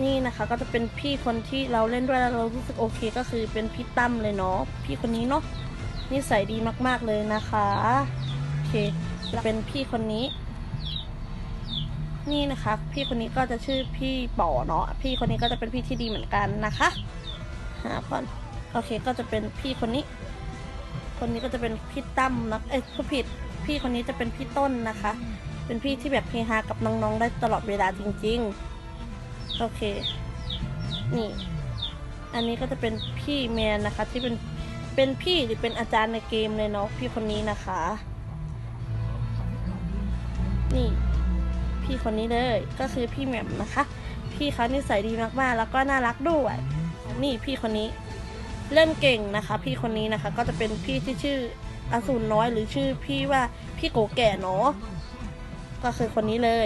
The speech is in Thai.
นี่นะคะก็จะเป็นพี่คนที่เราเล่นด้วยแล้วเรารู้สึกโอเคก็คือเป็นพี่ตั้มเลยเนาะพี่คนนี้เนาะนิสัยดีมาก ๆเลยนะคะโอเคจะเป็นพี่คนนี้ นี่นะคะ พี่คนนี้ก็จะชื่อพี่ป๋อเนาะพี่คนนี้ก็จะเป็นพี่ที่ดีเหมือนกันนะคะหาก่อนโอเคก็จะเป็นพี่คนนี้ คนนี้ก็จะเป็นพี่ตั้มนะเอ้ยผู้ผิดพี่คนนี้จะเป็นพี่ต้นนะคะ เป็นพี่ที่แบบเฮฮากับน้องๆได้ตลอดเวลาจริง ๆ โอเค นี่ อันนี้ก็จะเป็นพี่แมนนะคะ ที่เป็น เป็นพี่หรือเป็นอาจารย์ในเกมเลยเนาะพี่คนนี้นะคะ นี่ พี่คนนี้เลย ก็คือพี่แหม่มนะคะ พี่เขานิสัยดีมากๆ แล้วก็น่ารักด้วย นี่พี่คนนี้ เล่นเก่งนะคะ พี่คนนี้นะคะ ก็จะเป็นพี่ที่ชื่ออสูรน้อยหรือชื่อพี่ว่าพี่โกแก่เนาะก็คือคนนี้เลย